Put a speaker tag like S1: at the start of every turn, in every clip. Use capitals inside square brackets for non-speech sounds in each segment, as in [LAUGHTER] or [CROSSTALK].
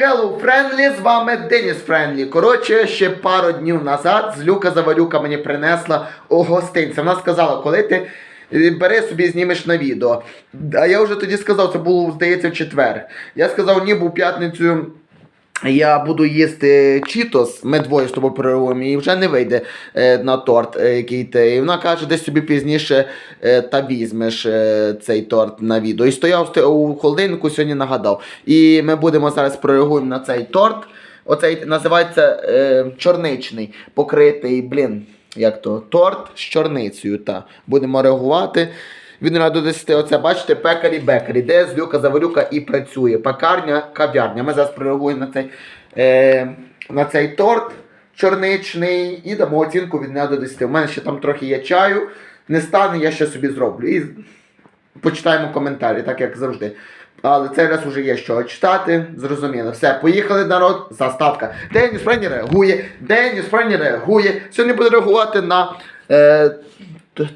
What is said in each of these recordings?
S1: Hello, Friendly, з вами Деніс Френлі. Коротше, ще пару днів назад з Люка Заварюка мені принесла гостинця. Вона сказала, коли ти е, бери собі знімеш на відео. А я вже тоді сказав, це було, здається, в четвер. Я сказав, ні, був п'ятницю. Я буду їсти чітос, ми двоє з тобою переговоримо, і вже не вийде е, на торт, е, який ти. І вона каже, десь собі пізніше е, та візьмеш цей торт на відео. І стояв у холодильнику, сьогодні нагадав. І ми будемо зараз прореагуємо на цей торт. Оцей називається е, чорничний, покритий, блін, як то, торт з чорницею. Та. Будемо реагувати. Він рад до 10. Оце, бачите, пекарі бекарі, де з Люка Заварюка і працює. Пекарня, кав'ярня. Ми зараз прореагуємо на цей, е, на цей торт чорничний і дамо оцінку від 1 до 10. У мене ще там трохи є чаю. Не стане, я ще собі зроблю. І почитаємо коментарі, так як завжди. Але цей раз вже є що читати, зрозуміло. Все, поїхали, народ, заставка. Деніс Френі реагує, Деніс Френі реагує. Сьогодні буде реагувати на е,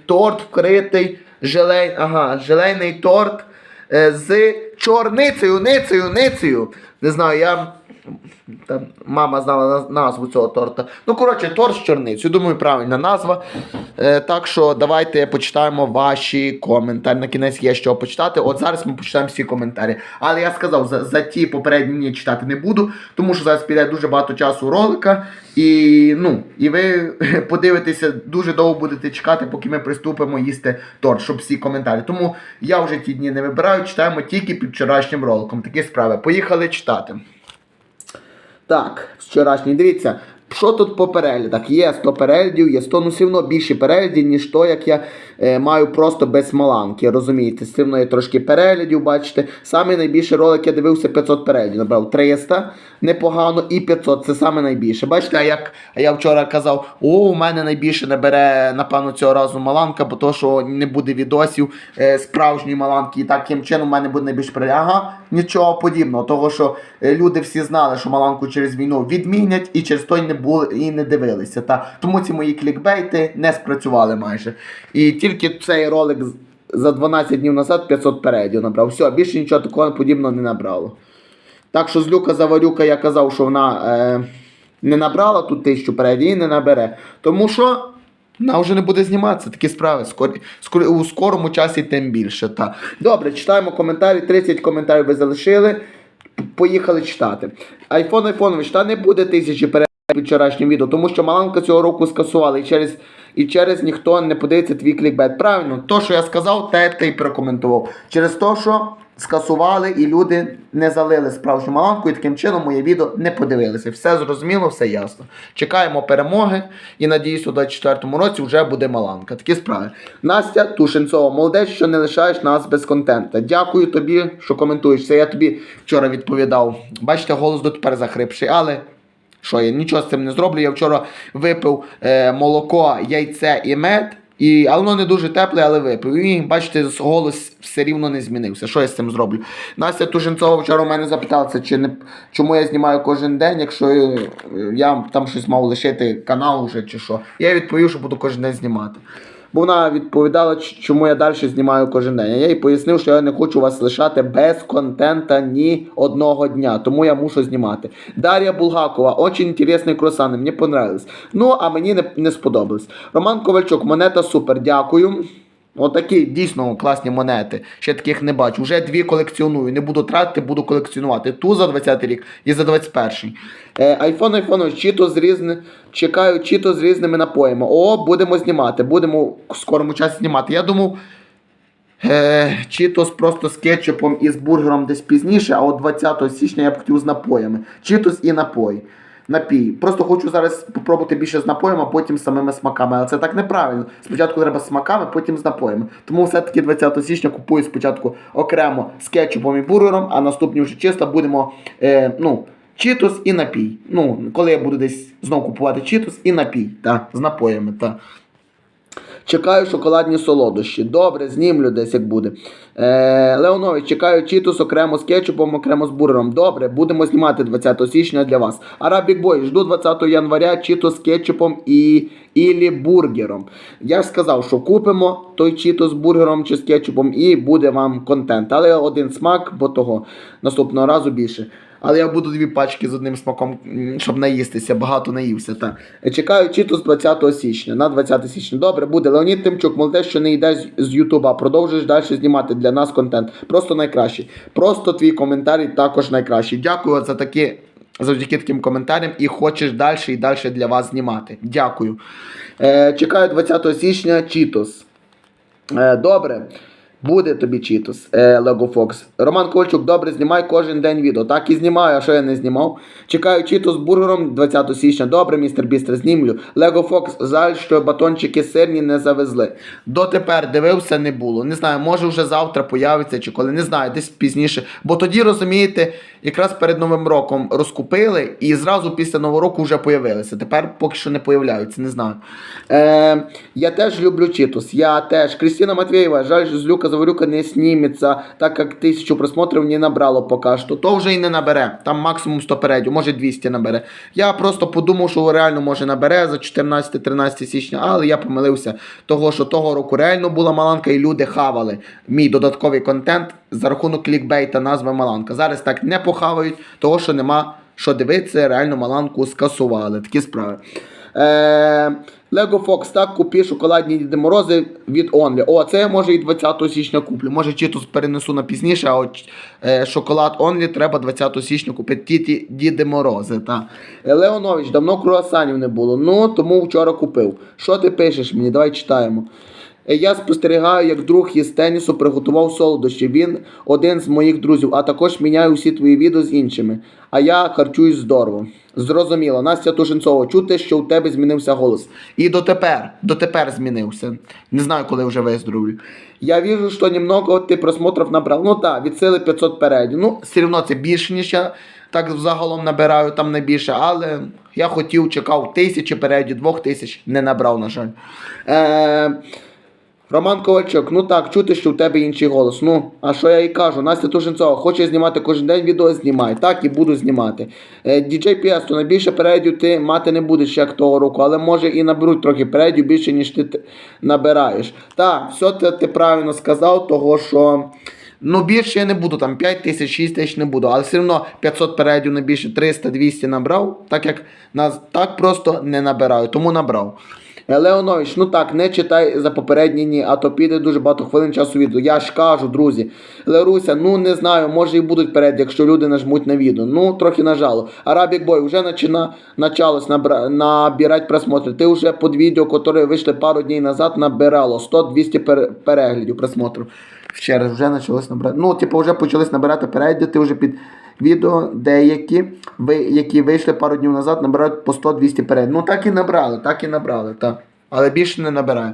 S1: торт вкритий, желей, ага, желейний торт е, з чорницею, ницею, ницею. Не знаю, я. Там мама знала назву цього торта. Ну, коротше, торт з чорницею. Думаю, правильна назва. Е, так що давайте почитаємо ваші коментарі. На кінець є що почитати. От зараз ми почитаємо всі коментарі. Але я сказав, за, за ті попередні дні читати не буду, тому що зараз піде дуже багато часу ролика. І, ну, і ви [LAUGHS] подивитеся, дуже довго будете чекати, поки ми приступимо їсти торт, щоб всі коментарі. Тому я вже ті дні не вибираю, читаємо тільки під вчорашнім роликом. Такі справи. Поїхали читати. Так, вчорашній, дивіться, що тут по переглядах? Є 100 переглядів, є 100, ну все одно більше переглядів, ніж то, як я е, маю просто без смоланки. Розумієте, все одно є трошки переглядів, бачите. Саме найбільший ролик я дивився 500 переглядів. Набрав 300, непогано, і 500 це саме найбільше. Бачите, а як я вчора казав, о, у мене найбільше набере, напевно, цього разу маланка, бо то, що не буде відосів е, справжньої маланки, і таким чином у мене буде найбільше переглядів. Ага, нічого подібного, того що е, люди всі знали, що маланку через війну відмінять і через той не були і не дивилися. Та тому ці мої клікбейти не спрацювали майже. І тільки цей ролик за 12 днів назад 500 передів набрав. Все, більше нічого такого подібного не набрало. Так що з Люка Заварюка я казав, що вона е, не набрала тут тисячу передів і не набере. Тому що. Вона вже не буде зніматися, такі справи. Скор... скор- У скорому часі тим більше. Та. Добре, читаємо коментарі. 30 коментарів ви залишили. Поїхали читати. Айфон Айфонович, та не буде тисячі переглядів під вчорашнім відео, тому що Маланка цього року скасували і через, і через ніхто не подивиться твій клікбет. Правильно, то, що я сказав, те ти й прокоментував. Через те, що скасували і люди не залили справжню маланку, і таким чином моє відео не подивилися. Все зрозуміло, все ясно. Чекаємо перемоги і надіюсь, у 24-му році вже буде маланка. Такі справи. Настя Тушенцова, молодець, що не лишаєш нас без контента. Дякую тобі, що коментуєш. Це я тобі вчора відповідав. Бачите, голос дотепер захрипший, але. Що я нічого з цим не зроблю. Я вчора випив е, молоко, яйце і мед, і, але воно не дуже тепле, але випив. І бачите, голос все рівно не змінився. Що я з цим зроблю? Настя Туженцова вчора у мене запиталася, чи не, чому я знімаю кожен день, якщо е, я там щось мав лишити канал вже чи що. Я відповів, що буду кожен день знімати. Бо вона відповідала, чому я далі знімаю кожен день. Я їй пояснив, що я не хочу вас лишати без контента ні одного дня, тому я мушу знімати. Дар'я Булгакова, очень інтересний круасан, мені понравилось. Ну, а мені не, не сподобалось. Роман Ковальчук, монета супер, дякую. Отакі дійсно класні монети. Ще таких не бачу. Вже дві колекціоную. Не буду тратити, буду колекціонувати. Ту за 20 рік і за 21-й. Е, айфон, айфон, чіто з різни... Чекаю чіто з різними напоями. О, будемо знімати. Будемо в скорому часі знімати. Я думав. Е, чітос просто з кетчупом і з бургером десь пізніше, а от 20 січня я б хотів з напоями. чи Чітос і напой. Напій. Просто хочу зараз спробувати більше з напоєм, а потім з самими смаками. Але це так неправильно. Спочатку треба з смаками, потім з напоями. Тому все-таки 20 січня купую спочатку окремо з кетчупом і бургером, а наступні вже чисто будемо. Е, ну, Читус і напій. Ну, коли я буду десь знову купувати читус і напій, та, з напоями. Та. Чекаю шоколадні солодощі. Добре, знімлю десь як буде. Е, Леонович, чекаю чітус окремо з кетчупом, окремо з бургером. Добре, будемо знімати 20 січня для вас. Арабік Бой, жду 20 января чітус з кетчупом і ілі бургером. Я ж сказав, що купимо той чітус з бургером чи з кетчупом і буде вам контент. Але один смак, бо того наступного разу більше. Але я буду дві пачки з одним смаком, щоб наїстися, багато наївся. Та. Чекаю чіту з 20 січня, на 20 січня. Добре, буде. Леонід Тимчук, молодець, що не йде з- з Ютуба. Продовжуєш далі знімати для нас контент. Просто найкращий. Просто твій коментарі також найкращий. Дякую за такі. Завдяки таким коментарям і хочеш далі і далі для вас знімати. Дякую. Е, чекаю 20 січня Чітос. Е, добре. Буде тобі Чітос, е, Лего Фокс. Роман Ковальчук, добре, знімай кожен день відео. Так і знімаю, а що я не знімав. Чекаю Чітос з бургером 20 січня. Добре, містер Бістер, знімлю. Лего Фокс, жаль, що батончики сирні не завезли. Дотепер дивився, не було. Не знаю, може вже завтра появиться чи коли. Не знаю, десь пізніше. Бо тоді, розумієте, якраз перед Новим роком розкупили і зразу після Нового року вже появилися. Тепер поки що не появляються, не знаю. Е, я теж люблю Чітос. Я теж. Кристина Матвєєва, жаль, що Злюка Заварюка не сніметься, так як тисячу просмотрів не набрало поки що. То вже і не набере. Там максимум 100 передів, може 200 набере. Я просто подумав, що реально може набере за 14-13 січня, але я помилився. Того, що того року реально була Маланка, і люди хавали мій додатковий контент за рахунок клікбейта назви Маланка. Зараз так не похавають, того що нема що дивитися, реально Маланку скасували. Такі справи. Е, Lego Fox, так купі шоколадні Діди Морози від Only. О, це я може і 20 січня куплю. Може читус перенесу на пізніше, а от е, шоколад Only треба 20 січня купити ті, ті Діди Морози. Та. Е, Леонович, давно круасанів не було. Ну, тому вчора купив. Що ти пишеш мені? Давай читаємо. Е, Я спостерігаю, як друг із тенісу приготував солодощі. Він один з моїх друзів, а також міняю всі твої відео з іншими. А я харчуюсь здорово. Зрозуміло, Настя Тушенцова, чути, що у тебе змінився голос. І дотепер, дотепер змінився. Не знаю, коли вже виздоровлю. Я вижу, що немного ти просмотрів набрав. Ну так, від сили 500 передів. Ну, все одно це більше, ніж я так загалом набираю там найбільше, але я хотів, чекав тисячі передів, двох тисяч, не набрав, на жаль. Е- Роман Ковальчук, ну так, чути, що в тебе інший голос. Ну, а що я їй кажу? Настя Тушенцова, хоче знімати кожен день відео, знімай. Так і буду знімати. Е, DJ Піасто, найбільше передів ти мати не будеш як того року, але може і наберуть трохи передів більше, ніж ти набираєш. Так, все ти, ти правильно сказав, того що. Ну, більше я не буду, там 5 тисяч, 6 тисяч не буду, але все одно 500 передів не більше 300-200 набрав, так як нас так просто не набираю, тому набрав. Леонович, ну так, не читай за попередні ні, а то піде дуже багато хвилин часу відео. Я ж кажу, друзі. Леруся, ну не знаю, може і будуть перед, якщо люди нажмуть на відео. Ну, трохи нажало. Арабік Бой, вже начина, началось набра, набирати просмотри. Ти вже під відео, яке вийшли пару днів назад, набирало 100-200 пере- переглядів просмотрів. Ще раз вже почалось набирати. Ну, типу, вже почались набирати перегляди, ти вже під відео деякі, які вийшли пару днів назад, набирають по 100-200 переглядів. Ну так і набрали, так і набрали, так. Але більше не набираю.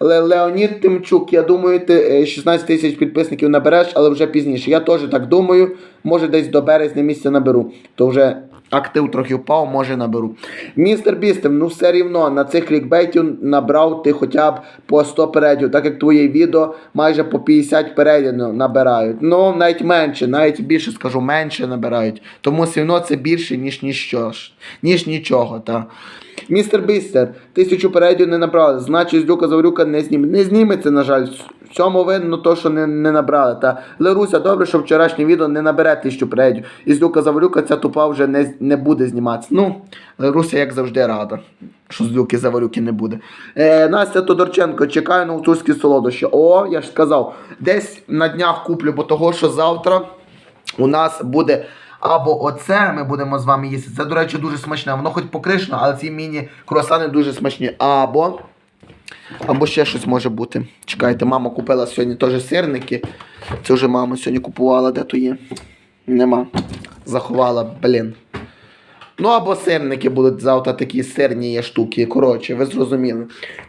S1: Ле- Леонід Тимчук, я думаю, ти е, 16 тисяч підписників набереш, але вже пізніше. Я теж так думаю, може десь до березня місяця наберу. То вже актив трохи впав, може наберу. Містер Бістем, ну все рівно на цих клікбейтів набрав ти хоча б по 100 передів, так як твоє відео майже по 50 передів ну, набирають. Ну, навіть менше, навіть більше скажу, менше набирають. Тому все одно це більше, ніж ніщо. Ніж нічого, так. Містер Бістер, тисячу передів не набрали, значить Злюка Заварюка не зніме. Не зніметься, на жаль. В цьому видно то, що не, не набрали. Та Леруся, добре, що вчорашнє відео не набере тисячу передів. І Злюка Заварюка ця тупа вже не, не буде зніматися. Ну, Леруся, як завжди, рада. Що Злюки Заварюки не буде. Е, Настя Тодорченко, чекаю на гуцульські солодощі. О, я ж сказав, десь на днях куплю, бо того, що завтра у нас буде або оце ми будемо з вами їсти. Це, до речі, дуже смачне. Воно хоч покришено, але ці міні-круасани дуже смачні. Або. Або ще щось може бути. Чекайте, мама купила сьогодні теж сирники. Це вже мама сьогодні купувала, де то є. Нема. Заховала, блін. Ну або сирники будуть завтра такі сирні є штуки. Коротше, ви зрозуміли.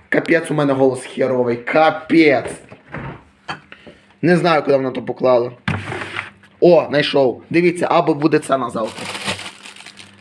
S1: Капець у мене голос херовий. Капець. Не знаю, куди вона то поклала. О, знайшов. Дивіться, або буде це на завтра.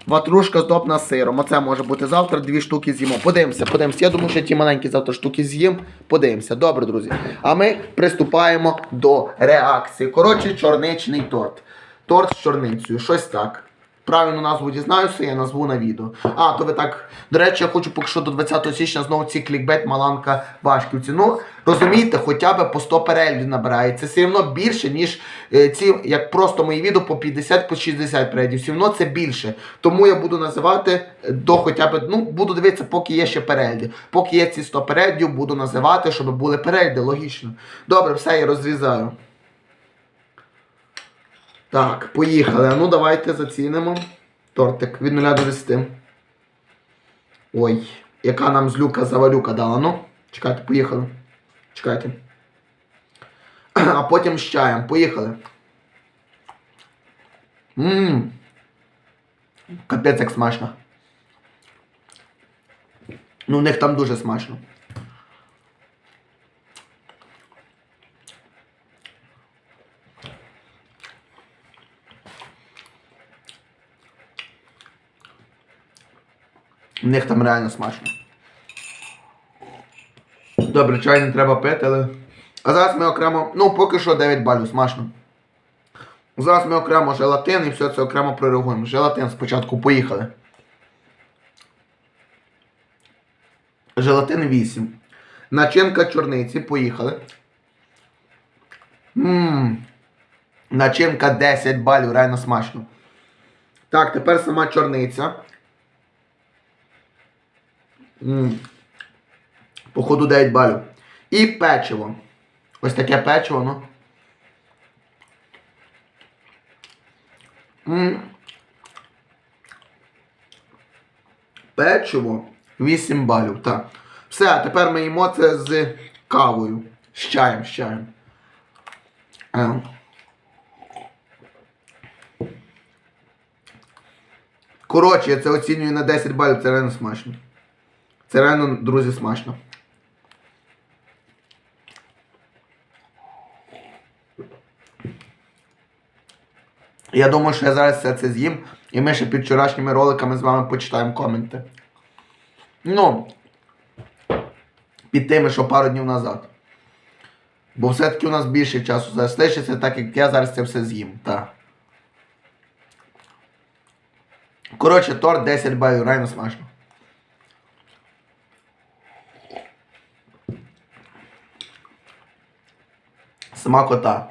S1: Ватрушка здобна сиром. Оце може бути завтра, дві штуки з'їмо. Подивимося, подивимося. Я думаю, що ті маленькі завтра штуки з'їм. Подивимося. Добре, друзі. А ми приступаємо до реакції. Коротше, чорничний торт. Торт з чорницею. Щось так. правильну назву дізнаюся, я назву на відео. А, то ви так. До речі, я хочу поки що до 20 січня знову ці клікбет Маланка Вашківці. Ну, розумієте, хоча б по 100 переглядів набирається. Все одно більше, ніж е, ці, як просто мої відео по 50 по 60 переглядів. Все одно це більше. Тому я буду називати е, до хоча б, ну, буду дивитися, поки є ще перегляди. Поки є ці 100 переглядів, буду називати, щоб були перегляди, логічно. Добре, все, я розрізаю. Так, поїхали. А ну давайте зацінимо. Тортик від 0 до 10. Ой, яка нам злюка заварюка дала. Ну, чекайте, поїхали. Чекайте. А потім з чаєм. Поїхали. Ммм. Капець як смачно. Ну, у них там дуже смачно. У них там реально смачно. Добре, чай не треба пити, але. А зараз ми окремо. Ну, поки що 9 балів, смачно. Зараз ми окремо желатин і все це окремо прореагуємо. Желатин спочатку поїхали. Желатин 8. Начинка чорниці, поїхали. Ммм. Начинка 10 балів, реально смачно. Так, тепер сама чорниця. Походу 9 балів. І печиво. Ось таке печиво, ну. Печиво 8 балів, так. Все, а тепер ми їмо це з кавою. З чаєм, з чаєм. Е. Коротше, я це оцінюю на 10 балів, це реально смачно. Це реально, друзі, смачно. Я думаю, що я зараз все це з'їм, і ми ще під вчорашніми роликами з вами почитаємо коменти. Ну, під тими, що пару днів назад. Бо все-таки у нас більше часу зараз так як я зараз це все з'їм. Так. Коротше, торт 10 балів, реально смачно. Смакота.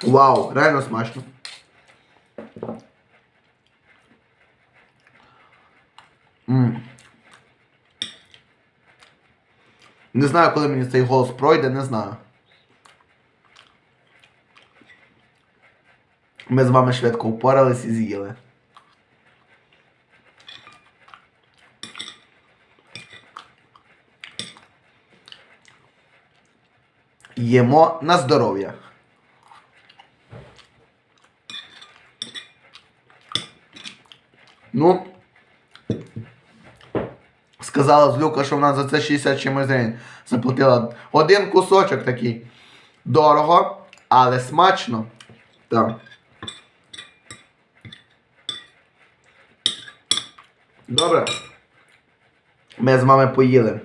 S1: Вау, реально смачно. Не знаю, коли мені цей голос пройде, не знаю. Ми з вами швидко впорались і з'їли. Їмо на здоров'я. Ну, сказала Злюка, що вона за це 60 чимось гривень заплатила. Один кусочок такий. Дорого, але смачно. Так. Добре. Ми з вами поїли.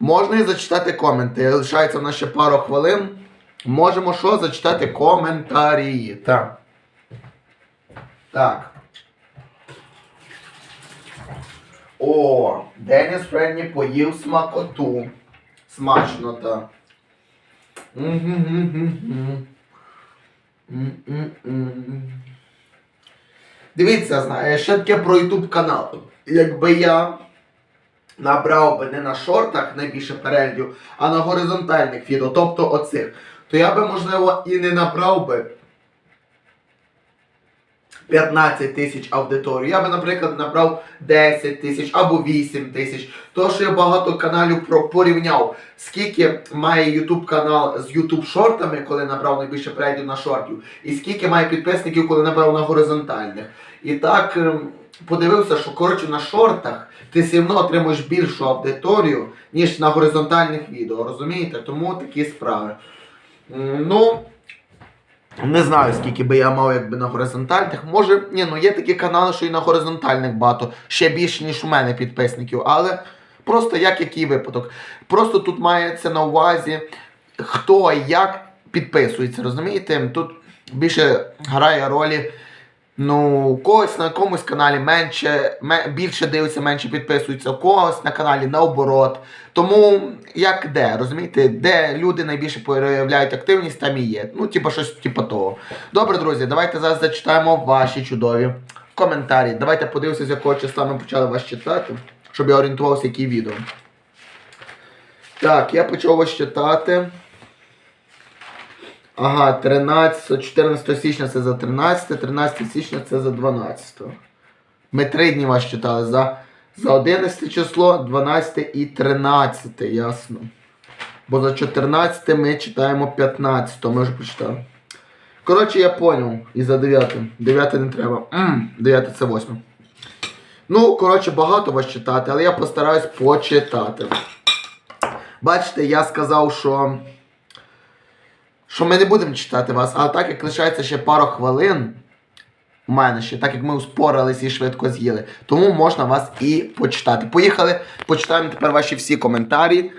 S1: Можна і зачитати коменти. Лишається в нас ще пару хвилин. Можемо що зачитати коментарі. Так. Так. О, Деніс Френні поїв смакоту. Смачно, так. Дивіться, ще таке про YouTube канал. Якби я набрав би не на шортах найбільше переглядів, а на горизонтальних відео, тобто оцих, то я би, можливо, і не набрав би 15 тисяч аудиторію. Я би, наприклад, набрав 10 тисяч або 8 тисяч. То, що я багато каналів про порівняв, скільки має YouTube канал з YouTube шортами, коли набрав найбільше переглядів на шортів, і скільки має підписників, коли набрав на горизонтальних. І так ем, подивився, що коротше на шортах ти все одно отримуєш більшу аудиторію, ніж на горизонтальних відео. Розумієте? Тому такі справи. Ну. Не знаю, скільки би я мав якби на горизонтальних. Може, ні, ну є такі канали, що і на горизонтальних багато, ще більше, ніж у мене підписників, але просто як який випадок. Просто тут мається на увазі, хто і як підписується, розумієте? Тут більше грає ролі. Ну, у когось на якомусь каналі менше, більше дивиться, менше підписується, у когось на каналі наоборот. Тому як де, розумієте, де люди найбільше проявляють активність, там і є. Ну, типа щось типа того. Добре, друзі, давайте зараз зачитаємо ваші чудові коментарі. Давайте подивимося, з якого числа ми почали вас читати, щоб я орієнтувався, які відео. Так, я почав вас читати. Ага, 13, 14 січня це за 13, 13 січня це за 12. Ми три дні вас читали за, за 11 число, 12 і 13, ясно. Бо за 14 ми читаємо 15, ми вже прочитали. Коротше, я поняв. І за 9. 9 не треба. 9 це 8. Ну, коротше, багато вас читати, але я постараюсь почитати. Бачите, я сказав, що що ми не будемо читати вас, а так як лишається ще пару хвилин у мене ще, так як ми успорились і швидко з'їли, тому можна вас і почитати. Поїхали, почитаємо тепер ваші всі коментарі.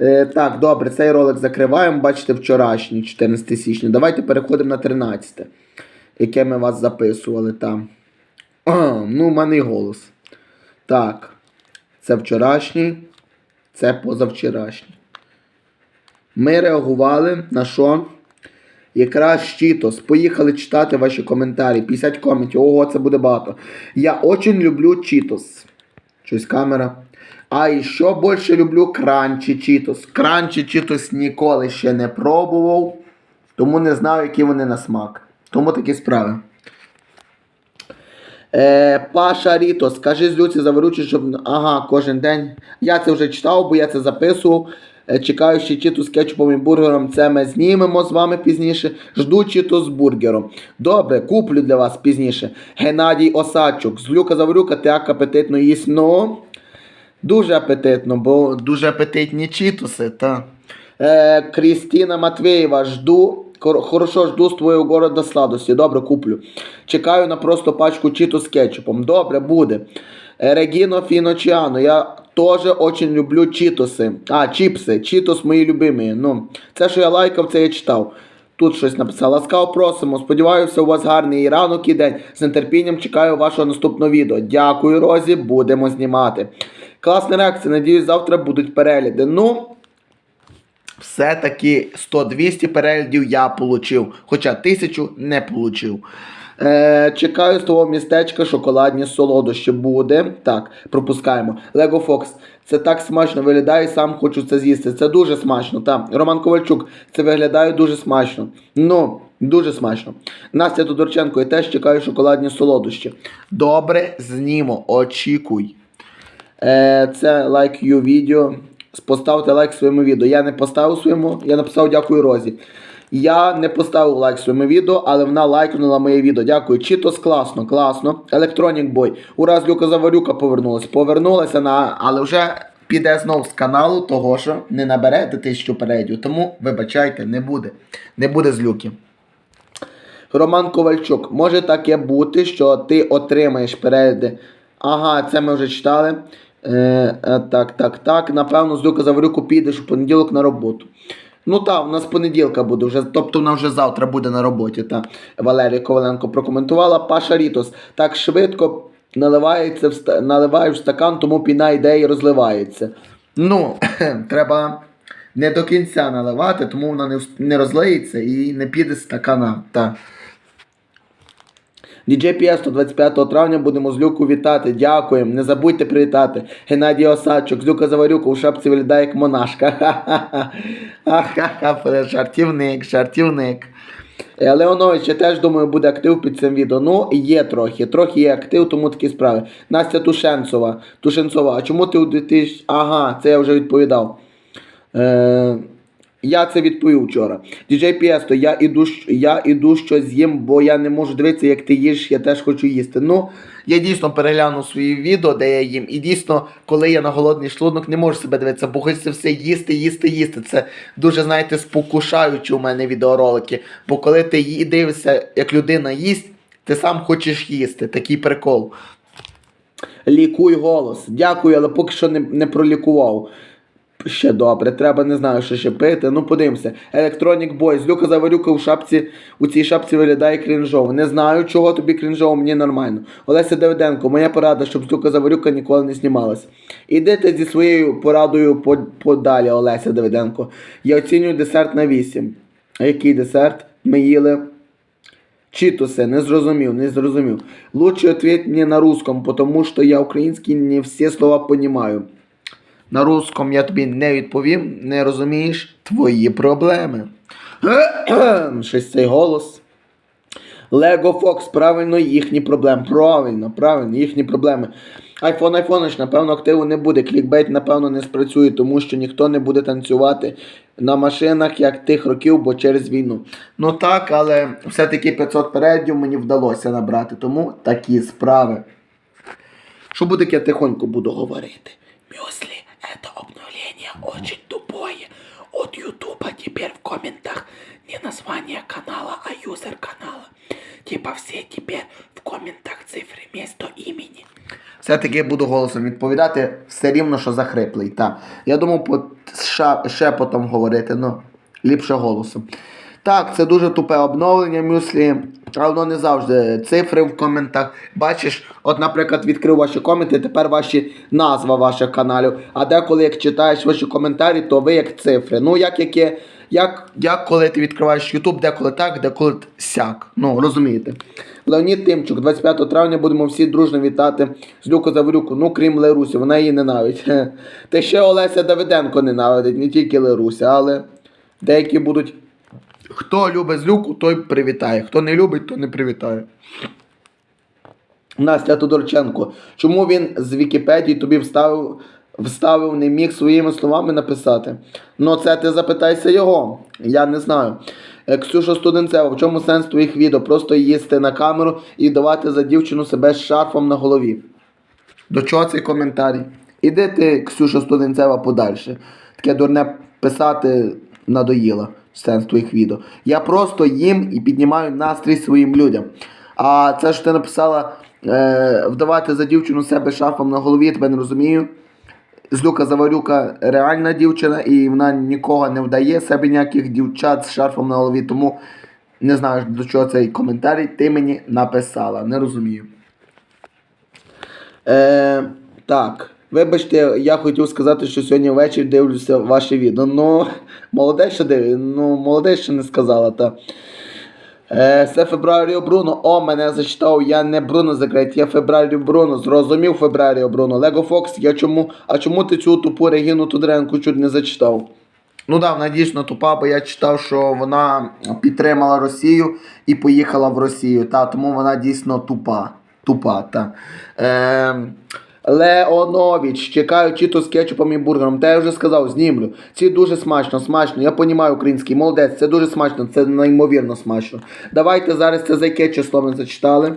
S1: Е, так, добре, цей ролик закриваємо. Бачите, вчорашній, 14 січня. Давайте переходимо на 13, яке ми вас записували там. А, ну, у мене і голос. Так, це вчорашній, це позавчорашній. Ми реагували на що? Якраз Чітос. Поїхали читати ваші коментарі. 50 коментів. Ого, це буде багато. Я очень люблю Чітос. Щось камера. А і що більше люблю кранчі Чітос. Кранчі Чітос ніколи ще не пробував. Тому не знаю, які вони на смак. Тому такі справи. Е, Паша Ріто, скажи з Люці заворучі, щоб. Ага, кожен день. Я це вже читав, бо я це записував. Е, Чекаю ще читу з кетчупом і бургером. Це ми знімемо з вами пізніше. Жду читу з бургером. Добре, куплю для вас пізніше. Геннадій Осадчук. З Люка Заворюка так апетитно їсть. Ну, дуже апетитно, бо дуже апетитні чітуси, та. Е, Крістіна Матвеєва, жду. Хорошо, жду з твоєї города сладості. Добре, куплю. Чекаю на просто пачку чіту з кетчупом. Добре, буде. Регіно Фіночіано, я теж очень люблю чітоси. А, чіпси. Чітос мої любимі. Ну, це, що я лайкав, це я читав. Тут щось написав. Ласкаво просимо. Сподіваюся, у вас гарний і ранок і день. З нетерпінням чекаю вашого наступного відео. Дякую, Розі, будемо знімати. Класна реакція. Надіюсь, завтра будуть перегляди. Ну, все-таки 100-200 переглядів я получив, хоча 1000 не получив. Е, чекаю з того містечка шоколадні солодощі буде. Так, пропускаємо. Лего Фокс. Це так смачно виглядає, сам хочу це з'їсти. Це дуже смачно. Так. Роман Ковальчук, це виглядає дуже смачно. Ну, дуже смачно. Настя Тодорченко, я теж чекаю шоколадні солодощі. Добре, знімо, очікуй. Е, це лайк ю відео. Поставте лайк своєму відео. Я не поставив своєму, я написав дякую Розі. Я не поставив лайк своєму відео, але вона лайкнула моє відео. Дякую. Читос класно, класно. Electronic Boy. Ураз Люка Заварюка повернулась. Повернулася на. Але вже піде знов з каналу, того що не наберете тисячу переглядів. Тому вибачайте, не буде. Не буде з люки. Роман Ковальчук, може таке бути, що ти отримаєш перегляди. Ага, це ми вже читали. Е, е, так, так, так. Напевно, з Люка Заварюку підеш у понеділок на роботу. Ну так, у нас понеділка буде вже, тобто вона вже завтра буде на роботі. Та. Валерія Коваленко прокоментувала. Паша Рітос. Так швидко наливається в наливаєш в стакан, тому піна йде і розливається. Ну, [CLEARS THROAT] треба не до кінця наливати, тому вона не, не розлиється і не піде з стакана. Та. DJ П'єсто 25 травня будемо з Люку вітати. Дякуємо. Не забудьте привітати. Геннадій Осадчук, з Люка Заварюка у шапці виглядає як монашка. Ха-ха-ха. Ха-ха-ха. Жартівник, жартівник. Е, Леонович, я теж думаю, буде актив під цим відео. Ну, є трохи. Трохи є актив, тому такі справи. Настя Тушенцова. Тушенцова, а чому ти у 2000... Ага, це я вже відповідав. Е... Я це відповів вчора. Діджей Піесто, я іду, я іду щось з'їм, бо я не можу дивитися, як ти їш, я теж хочу їсти. Ну, я дійсно переглянув свої відео, де я їм. І дійсно, коли я на голодний шлунок, не можу себе дивитися, бо хочеться все їсти, їсти, їсти. Це дуже, знаєте, спокушаючі у мене відеоролики. Бо коли ти дивишся, як людина їсть, ти сам хочеш їсти. Такий прикол. Лікуй голос. Дякую, але поки що не, не пролікував. Ще добре, треба не знаю, що ще пити. Ну, подивимося. Electronic Boys. Люка Заварюка у шапці, у цій шапці виглядає крінжово. Не знаю, чого тобі крінжово, мені нормально. Олеся Давиденко, моя порада, щоб з Люка Заварюка ніколи не знімалась. Ідете зі своєю порадою подалі, Олеся Давиденко. Я оцінюю десерт на 8. А який десерт? Ми їли. Читусе, не зрозумів, не зрозумів. Лучше ответь мне на русском, потому что я український не всі слова понимаю. На русском я тобі не відповім, не розумієш твої проблеми. [CLEARS THROAT] Щось цей голос. Лего Фокс, правильно, їхні проблеми. Правильно, правильно, їхні проблеми. Айфон, айфонич, напевно, активу не буде. Клікбейт, напевно, не спрацює, тому що ніхто не буде танцювати на машинах, як тих років, бо через війну. Ну так, але все-таки 500 передів мені вдалося набрати, тому такі справи. Що буде, як я тихонько буду говорити? Мюсли, это обновление очень тупое. От Ютуба теперь в комментах не название канала, а юзер канала. Типа все теперь в комментах цифри вместо имени. Все-таки буду голосом відповідати, все рівно, що захриплий. Та. Я думав по шепотом говорити, ну, ліпше голосом. Так, це дуже тупе обновлення мюслі, але воно не завжди цифри в коментах. Бачиш, от, наприклад, відкрив ваші коменти, тепер ваші назва ваших каналів. А деколи, як читаєш ваші коментарі, то ви як цифри. Ну, як яке. Як, як коли ти відкриваєш YouTube, деколи так, деколи сяк. Ну, розумієте. Леонід Тимчук, 25 травня будемо всі дружно вітати з Люку Заварюку, ну крім Лерусі, вона її ненавидить. [LAUGHS] Та ще Олеся Давиденко ненавидить, не тільки Леруся, але деякі будуть. Хто любить злюку, той привітає. Хто не любить, то не привітає. Настя Тодорченко. Чому він з Вікіпедії тобі вставив, вставив, не міг своїми словами написати? Ну, це ти запитайся його. Я не знаю. Е, Ксюша Студенцева, в чому сенс твоїх відео? Просто їсти на камеру і давати за дівчину себе з шарфом на голові. До чого цей коментарій? Іди ти, Ксюша Студенцева, подальше. Таке дурне писати надоїло сенс твоїх відео. Я просто їм і піднімаю настрій своїм людям. А це що ти написала е, вдавати за дівчину себе шарфом на голові, я тебе не розумію. Злюка Заварюка реальна дівчина, і вона нікого не вдає себе ніяких дівчат з шарфом на голові. Тому не знаю, до чого цей коментарій ти мені написала. Не розумію. Е, так. Вибачте, я хотів сказати, що сьогодні ввечері дивлюся ваше відео. Ну, молодець, що див... ну, молодець, що не сказала, та. Е, це Фебраріо Бруно. О, мене зачитав. Я не Бруно закрит, я Фебраріо Бруно. Зрозумів Фебраріо Бруно. Лего Фокс, я чому. А чому ти цю тупу Регіну Тудренку чуть не зачитав? Ну да, вона дійсно тупа, бо я читав, що вона підтримала Росію і поїхала в Росію. Та, тому вона дійсно тупа. Тупа, та. Е, Леонович, чекаю чито з кетчупом і бургером. Та я вже сказав, знімлю. Ці дуже смачно, смачно. Я понімаю український, молодець, це дуже смачно, це неймовірно смачно. Давайте зараз це за число ми зачитали.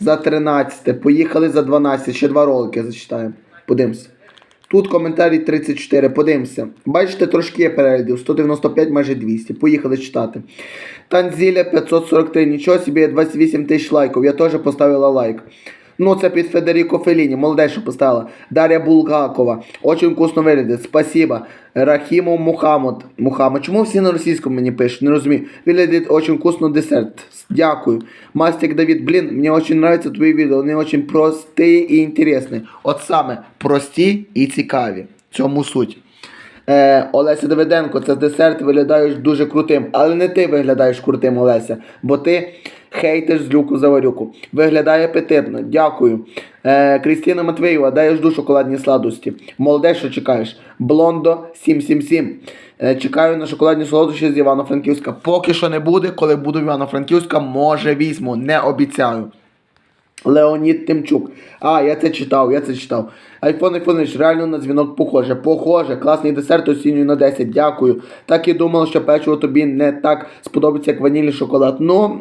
S1: За 13. Поїхали за 12. Ще два ролики зачитаємо. Подивимося. Тут коментарі 34. Подивимося. Бачите, трошки є переглядів. 195, майже 200. Поїхали читати. Танзіля 543. Нічого собі, 28 тисяч лайків. Я теж поставила лайк. Ну, це під Федеріко Феліні. Молодець, що поставила. Дар'я Булгакова. Очень вкусно виглядить. Спасибо. Рахімов Мухаммад. Мухаммад. Чому всі на російському мені пишуть? Не розумію. Виглядить очень вкусно десерт. Дякую. Мастик Давид, блин, мне очень нравятся твои видео. Вони очень прості і інтересні. От саме прості і цікаві. В цьому суть. Е, Олеся Давиденко, це десерт виглядаєш дуже крутим. Але не ти виглядаєш крутим, Олеся, бо ти хейтиш злюку заварюку. Виглядає апетитно. Дякую. Е, Крістіна Матвеєва, я жду шоколадні сладості. Молодець, що чекаєш. Блондо 777. Е, чекаю на шоколадні солодощі з Івано-Франківська. Поки що не буде, коли буду в Івано-Франківська, може візьму, не обіцяю. Леонід Тимчук. А, я це читав, я це читав. Айфон Айфонович, реально на дзвінок похоже. Похоже. Класний десерт оцінюю на 10. Дякую. Так і думав, що печиво тобі не так сподобається, як ванільний шоколад. Ну.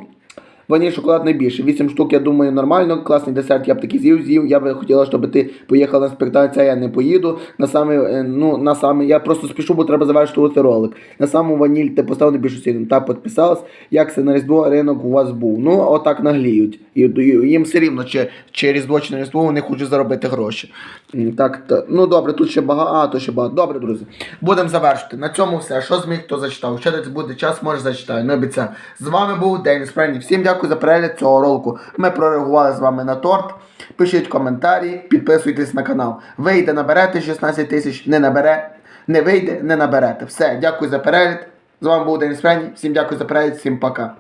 S1: Ваніль шоколад найбільше. 8 штук, я думаю, нормально. Класний десерт, я б такий з'їв, з'їв. Я би хотіла, щоб ти поїхала на спектакль, це я не поїду. На саме, е, ну, на саме, я просто спішу, бо треба завершувати ролик. На саму ваніль ти поставив найбільшу ціну. Та підписалась, як це на Різдво ринок у вас був. Ну, отак нагліють. І, їм все рівно, чи, чи Різдво, чи не Різдво, вони хочуть заробити гроші. Так, та, ну добре, тут ще багато, а, то ще багато. Добре, друзі. Будемо завершити. На цьому все. Що зміг, хто зачитав. Ще десь буде час, може зачитаю. Не обіцяю. З вами був Деніс Френні. Всім дякую за перегляд цього ролику. Ми прореагували з вами на торт. Пишіть коментарі, підписуйтесь на канал. Вийде, наберете 16 тисяч, не набере, не вийде, не наберете. Все, дякую за перегляд. З вами був Денис Френі. Всім дякую за перегляд, всім пока.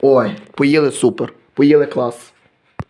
S1: Ой, поїли супер. Поїли клас.